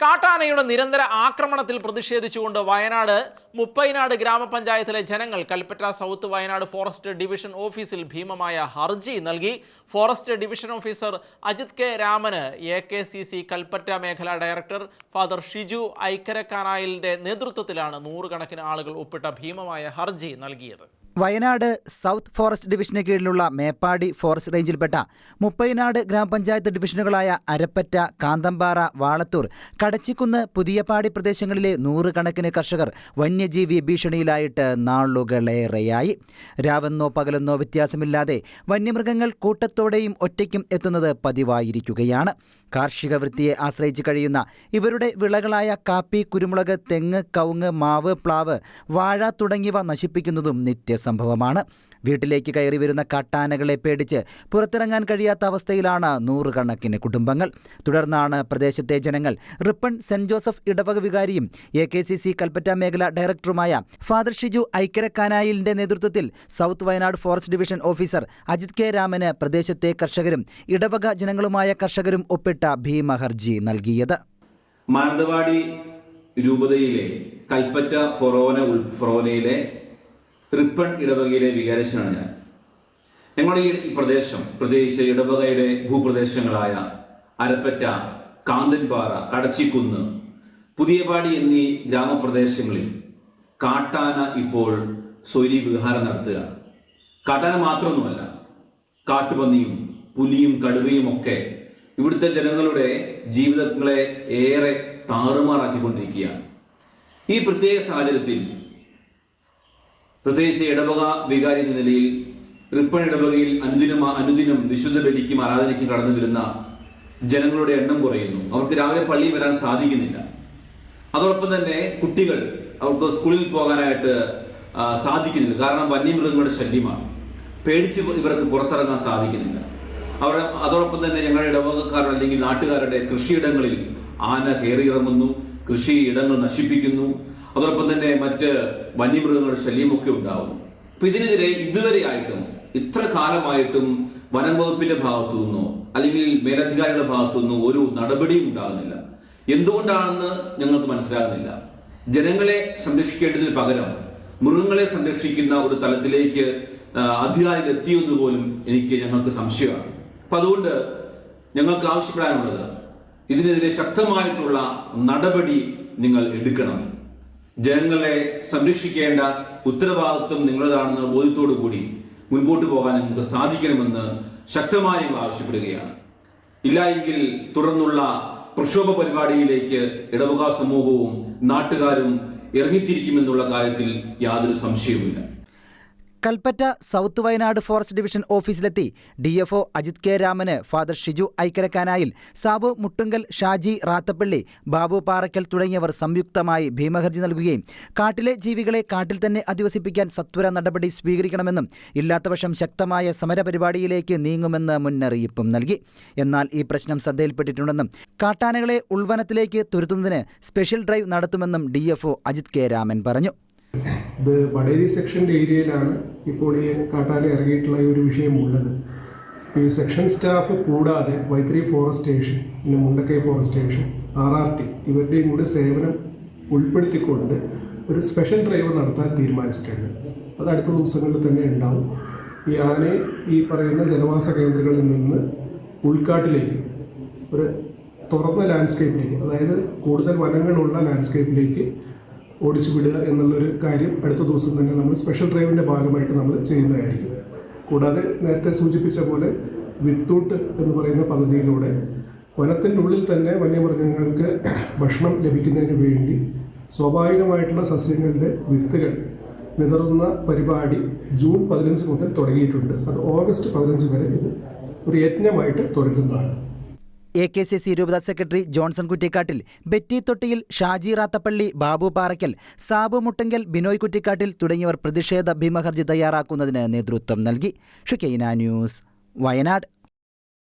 കാട്ടാനയുടെ നിരന്തര ആക്രമണത്തിൽ പ്രതിഷേധിച്ചുകൊണ്ട് വയനാട് മുപ്പൈനാട് ഗ്രാമപഞ്ചായത്തിലെ ജനങ്ങൾ Kalpetta south Wayanad forest division ഓഫീസിൽ ഭീമമായ ഹർജി നൽകി. Forest division officer Ajith K Raman A K C C Kalpetta മേഖലാ ഡയറക്ടർ ഫാദർ ഷിജു ഐക്കരക്കാനായിലിന്റെ നേതൃത്വത്തിലാണ് നൂറുകണക്കിന് ആളുകൾ ഒപ്പിട്ട ഭീമമായ ഹർജി നൽകിയത്. വയനാട് സൗത്ത് ഫോറസ്റ്റ് ഡിവിഷന് കീഴിലുള്ള മേപ്പാടി ഫോറസ്റ്റ് റേഞ്ചിൽപ്പെട്ട മുപ്പൈനാട് ഗ്രാമപഞ്ചായത്ത് ഡിവിഷനുകളായ അരപ്പറ്റ കാന്തമ്പാറ വാളത്തൂർ കടച്ചിക്കുന്ന് പുതിയപ്പാടി പ്രദേശങ്ങളിലെ നൂറുകണക്കിന് കർഷകർ വന്യജീവി ഭീഷണിയിലായിട്ട് നാളുകളേറെയായി. രാവെന്നോ പകലെന്നോ വ്യത്യാസമില്ലാതെ വന്യമൃഗങ്ങൾ കൂട്ടത്തോടെയും ഒറ്റയ്ക്കും എത്തുന്നത് പതിവായിരിക്കുകയാണ്. കാർഷിക വൃത്തിയെ ആശ്രയിച്ച് കഴിയുന്ന ഇവരുടെ വിളകളായ കാപ്പി കുരുമുളക് തെങ്ങ് കവുങ്ങ് മാവ് പ്ലാവ് വാഴ തുടങ്ങിയവ നശിപ്പിക്കുന്നതും നിത്യസംഭവമാണ് വീട്ടിലേക്ക് കയറി വരുന്ന കാട്ടാനകളെ പേടിച്ച് പുറത്തിറങ്ങാൻ കഴിയാത്ത അവസ്ഥയിലാണ് നൂറുകണക്കിന് കുടുംബങ്ങൾ. തുടർന്നാണ് പ്രദേശത്തെ ജനങ്ങൾ റിപ്പൺ സെന്റ് ജോസഫ് ഇടവക വികാരിയും A K C C Kalpetta മേഖല ഡയറക്ടറുമായ ഫാദർ ഷിജു ഐക്കരക്കാനായിലിന്റെ നേതൃത്വത്തിൽ south Wayanad forest division officer Ajith K രാമന് പ്രദേശത്തെ കർഷകരും ഇടവക ജനങ്ങളുമായ കർഷകരും ഒപ്പിട്ട ഭീമഹർജി നൽകിയത്. മാനന്തവാടി രൂപതയിലെ കൽപ്പറ്റ ഫൊറോന ഫൊറോനയിലെ റിപ്പൺ ഇടവകയിലെ വികാരശനാണ് ഞാൻ. ഞങ്ങളുടെ ഈ പ്രദേശം പ്രത്യേകിച്ച് ഇടവകയുടെ ഭൂപ്രദേശങ്ങളായ അരപ്പറ്റ കാന്തൻപാറ കടച്ചിക്കുന്ന് പുതിയപാടി എന്നീ ഗ്രാമപ്രദേശങ്ങളിൽ കാട്ടാന ഇപ്പോൾ സ്വൈരി വിഹാരം നടത്തുകയാണ് കാട്ടാന മാത്രമൊന്നുമല്ല കാട്ടുപന്നിയും പുലിയും കടുവയും ഒക്കെ ഇവിടുത്തെ ജനങ്ങളുടെ ജീവിതങ്ങളെ ഏറെ താറുമാറാക്കിക്കൊണ്ടിരിക്കുകയാണ്. ഈ പ്രത്യേക സാഹചര്യത്തിൽ പ്രത്യേകിച്ച് ഇടവക വികാരി എന്ന നിലയിൽ റിപ്പൺ ഇടവകയിൽ അനുദിനം അനുദിനം വിശുദ്ധ ബലിക്കും ആരാധനയ്ക്കും കടന്നു വരുന്ന ജനങ്ങളുടെ എണ്ണം കുറയുന്നു. അവർക്ക് രാവിലെ പള്ളിയിൽ വരാൻ സാധിക്കുന്നില്ല. അതോടൊപ്പം തന്നെ കുട്ടികൾ അവർക്ക് സ്കൂളിൽ പോകാനായിട്ട് സാധിക്കുന്നില്ല. കാരണം വന്യമൃഗങ്ങളുടെ ശല്യമാണ്. പേടിച്ച് ഇവർക്ക് പുറത്തിറങ്ങാൻ സാധിക്കുന്നില്ല. അവർ അതോടൊപ്പം തന്നെ ഞങ്ങളുടെ ഇടവകക്കാർ അല്ലെങ്കിൽ നാട്ടുകാരുടെ കൃഷിയിടങ്ങളിൽ ആന കയറിയിറങ്ങുന്നു കൃഷി ഇടങ്ങൾ നശിപ്പിക്കുന്നു. അതോടൊപ്പം തന്നെ മറ്റ് വന്യമൃഗങ്ങളുടെ ശല്യമൊക്കെ ഉണ്ടാകുന്നു. അപ്പൊ ഇതിനെതിരെ ഇതുവരെ ആയിട്ടും ഇത്ര കാലമായിട്ടും വനം വകുപ്പിന്റെ ഭാഗത്തു നിന്നോ അല്ലെങ്കിൽ മേലധികാരികളുടെ ഭാഗത്തു നിന്നോ ഒരു നടപടിയും ഉണ്ടാകുന്നില്ല. എന്തുകൊണ്ടാണെന്ന് ഞങ്ങൾക്ക് മനസ്സിലാകുന്നില്ല. ജനങ്ങളെ സംരക്ഷിക്കേണ്ടതിന് പകരം മൃഗങ്ങളെ സംരക്ഷിക്കുന്ന ഒരു തലത്തിലേക്ക് അധികാരികൾ എത്തിയെന്ന് പോലും എനിക്ക് ഞങ്ങൾക്ക് സംശയമാണ്. അപ്പൊ അതുകൊണ്ട് ഞങ്ങൾക്ക് ആവശ്യപ്പെടാനുള്ളത് ഇതിനെതിരെ ശക്തമായിട്ടുള്ള നടപടി നിങ്ങൾ എടുക്കണം. ജനങ്ങളെ സംരക്ഷിക്കേണ്ട ഉത്തരവാദിത്വം നിങ്ങളുടേതാണെന്ന ബോധ്യത്തോടു കൂടി മുൻപോട്ട് പോകാൻ നിങ്ങൾക്ക് സാധിക്കണമെന്ന് ശക്തമായി ആവശ്യപ്പെടുകയാണ്. ഇല്ല എങ്കിൽ തുടർന്നുള്ള പ്രക്ഷോഭ പരിപാടിയിലേക്ക് ഇടവക സമൂഹവും നാട്ടുകാരും ഇറങ്ങിത്തിരിക്കുമെന്നുള്ള കാര്യത്തിൽ യാതൊരു സംശയവുമില്ല. Kalpetta south Wayanad forest division ഓഫീസിലെത്തി D F O Ajith K രാമന് ഫാദർ ഷിജു ഐക്കരക്കാനായിൽ സാബു മുട്ടുങ്കൽ ഷാജി റാത്തപ്പള്ളി ബാബു പാറയ്ക്കൽ തുടങ്ങിയവർ സംയുക്തമായി ഭീമഹർജി നൽകുകയും കാട്ടിലെ ജീവികളെ കാട്ടിൽ തന്നെ അധിവസിപ്പിക്കാൻ സത്വര നടപടി സ്വീകരിക്കണമെന്നും ഇല്ലാത്തപക്ഷം ശക്തമായ സമരപരിപാടിയിലേക്ക് നീങ്ങുമെന്ന് മുന്നറിയിപ്പും നൽകി. എന്നാൽ ഈ പ്രശ്നം ശ്രദ്ധയിൽപ്പെട്ടിട്ടുണ്ടെന്നും കാട്ടാനകളെ ഉൾവനത്തിലേക്ക് തുരുത്തുന്നതിന് സ്പെഷ്യൽ ഡ്രൈവ് നടത്തുമെന്നും ഡി അജിത് കെ രാമൻ പറഞ്ഞു. ഇത് വടേരി സെക്ഷന്റെ ഏരിയയിലാണ് ഇപ്പോൾ ഈ കാട്ടാന ഇറങ്ങിയിട്ടുള്ള ഈ ഒരു വിഷയമുള്ളത്. ഈ സെക്ഷൻ സ്റ്റാഫ് കൂടാതെ വൈത്തിരി ഫോറസ്റ്റ് സ്റ്റേഷൻ പിന്നെ Mundakkai forest station R R T ഇവരുടെയും കൂടെ സേവനം ഉൾപ്പെടുത്തിക്കൊണ്ട് ഒരു സ്പെഷ്യൽ ഡ്രൈവ് നടത്താൻ തീരുമാനിച്ചിട്ടുണ്ട്. അത് അടുത്ത ദിവസങ്ങളിൽ തന്നെ ഉണ്ടാവും. ഈ ആനയെ ഈ പറയുന്ന ജനവാസ കേന്ദ്രങ്ങളിൽ നിന്ന് ഉൾക്കാട്ടിലേക്ക് ഒരു തുറന്ന ലാൻഡ്സ്കേപ്പിലേക്ക് അതായത് കൂടുതൽ വനങ്ങളുള്ള ലാൻഡ്സ്കേപ്പിലേക്ക് ഓടിച്ചു വിടുക എന്നുള്ളൊരു കാര്യം അടുത്ത ദിവസം തന്നെ നമ്മൾ സ്പെഷ്യൽ ഡ്രൈവിന്റെ ഭാഗമായിട്ട് നമ്മൾ ചെയ്യുന്നതായിരിക്കും. കൂടാതെ നേരത്തെ സൂചിപ്പിച്ച പോലെ വിത്തൂട്ട് എന്ന് പറയുന്ന പദ്ധതിയിലൂടെ വനത്തിന്റെ ഉള്ളിൽ തന്നെ വന്യമൃഗങ്ങൾക്ക് ഭക്ഷണം ലഭിക്കുന്നതിന് വേണ്ടി സ്വാഭാവികമായിട്ടുള്ള സസ്യങ്ങളുടെ വിത്തുകൾ വിതറുന്ന പരിപാടി ജൂൺ പതിനഞ്ച് മുതൽ തുടങ്ങിയിട്ടുണ്ട്. അത് ഓഗസ്റ്റ് പതിനഞ്ച് വരെ ഇത് ഒരു യജ്ഞമായിട്ട് തുടരുന്നതാണ് എ കെ സി സി രൂപത secretary Johnson Kuttikkattil Betty Thottiyil Shaji Rathappally Babu Parakkal Sabu Muttankal Binoy Kuttikkattil തുടങ്ങിയവർ പ്രതിഷേധ ഭീമഹർജി തയ്യാറാക്കുന്നതിന് നേതൃത്വം നൽകി. Shekinah news Wayanad.